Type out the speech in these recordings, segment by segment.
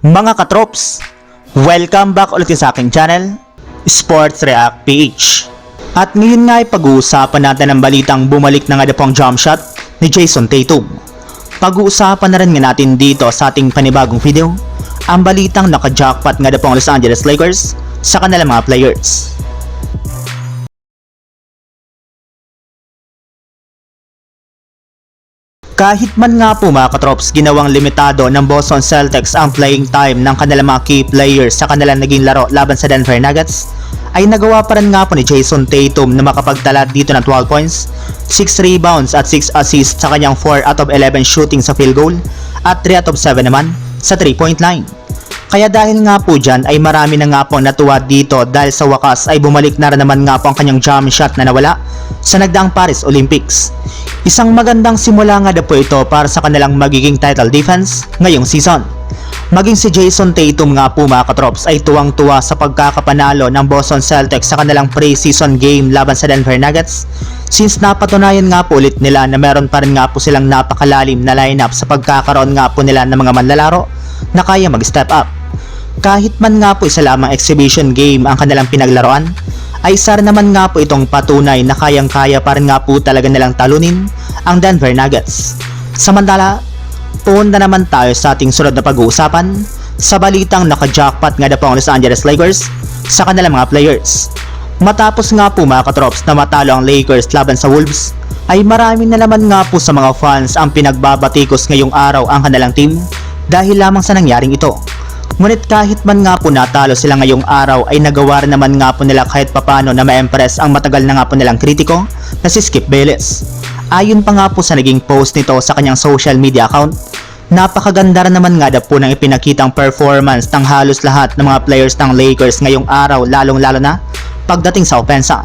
Mga katrops, welcome back ulit sa aking channel, Sports React PH. At ngayon nga ay pag-uusapan natin ang balitang bumalik na nga na pong jump shot ni Jason Tatum. Pag-uusapan na rin nga natin dito sa ating panibagong video, ang balitang naka-jackpot nga na pong Los Angeles Lakers sa kanilang mga players. Kahit man nga po mga katrops, ginawang limitado ng Boston Celtics ang playing time ng kanilang mga key players sa kanilang naging laro laban sa Denver Nuggets, ay nagawa pa rin nga po ni Jason Tatum na makapagtala dito ng 12 points, 6 rebounds at 6 assists sa kanyang 4 out of 11 shooting sa field goal at 3 out of 7 naman sa 3 point line. Kaya dahil nga po dyan ay marami na nga po natuwa dito dahil sa wakas ay bumalik na rin naman nga po ang kanyang jump shot na nawala sa nagdaang Paris Olympics. Isang magandang simula nga na po ito para sa kanilang magiging title defense ngayong season. Maging si Jason Tatum nga po mga katrops ay tuwang-tuwa sa pagkakapanalo ng Boston Celtics sa kanilang pre-season game laban sa Denver Nuggets since napatunayan nga po ulit nila na meron pa rin nga po silang napakalalim na lineup sa pagkakaroon nga po nila ng mga manlalaro na kaya mag-step up. Kahit man nga po isa lamang exhibition game ang kanilang pinaglaruan, ay isa rin naman nga po itong patunay na kayang-kaya pa rin nga po talaga nilang talunin ang Denver Nuggets. Samantala, punta naman tayo sa ating sunod na pag-uusapan sa balitang naka-jackpot nga na po ang Los Angeles Lakers sa kanilang mga players. Matapos nga po mga katrops na matalo ang Lakers laban sa Wolves, ay marami na naman nga po sa mga fans ang pinagbabatikos ngayong araw ang kanilang team dahil lamang sa nangyaring ito. Ngunit kahit man nga po natalo sila ngayong araw ay nagawa rin naman nga po nila kahit papano na ma-impress ang matagal na nga po nilang kritiko na si Skip Bayless. Ayon pa nga po sa naging post nito sa kanyang social media account, napakaganda rin naman nga daw po ng ipinakitang performance ng halos lahat ng mga players ng Lakers ngayong araw lalong lalo na pagdating sa opensa.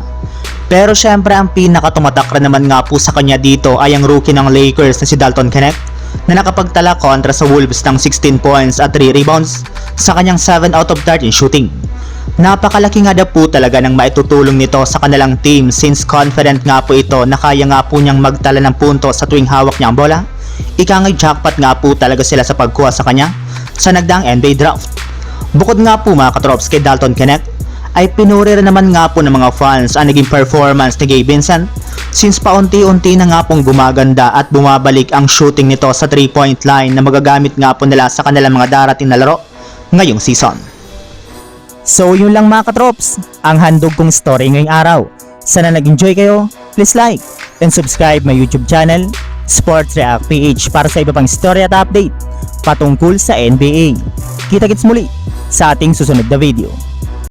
Pero syempre ang pinakatumatak rin naman nga po sa kanya dito ay ang rookie ng Lakers na si Dalton Knecht na nakapagtala kontra sa Wolves ng 16 points at 3 rebounds sa kanyang 7 out of 13 shooting. Napakalaki nga daw po talaga ng maitutulong nito sa kanilang team since confident nga po ito na kaya nga po niyang magtala ng punto sa tuwing hawak niya ang bola. Ika nga jackpot nga po talaga sila sa pagkuha sa kanya sa nagdaang NBA draft. Bukod nga po mga katrops kay Dalton Knecht, ay pinuri naman nga po ng mga fans ang naging performance ni Gabe Vincent since paunti-unti na nga pong gumaganda at bumabalik ang shooting nito sa 3-point line na magagamit nga po nila sa kanilang mga darating na laro ngayong season. So yun lang mga katrops, ang handog kong story ngayong araw. Sana nag-enjoy kayo, please like and subscribe my YouTube channel, Sports React PH para sa iba pang story at update patungkol sa NBA. Kita-kits muli sa ating susunod na video.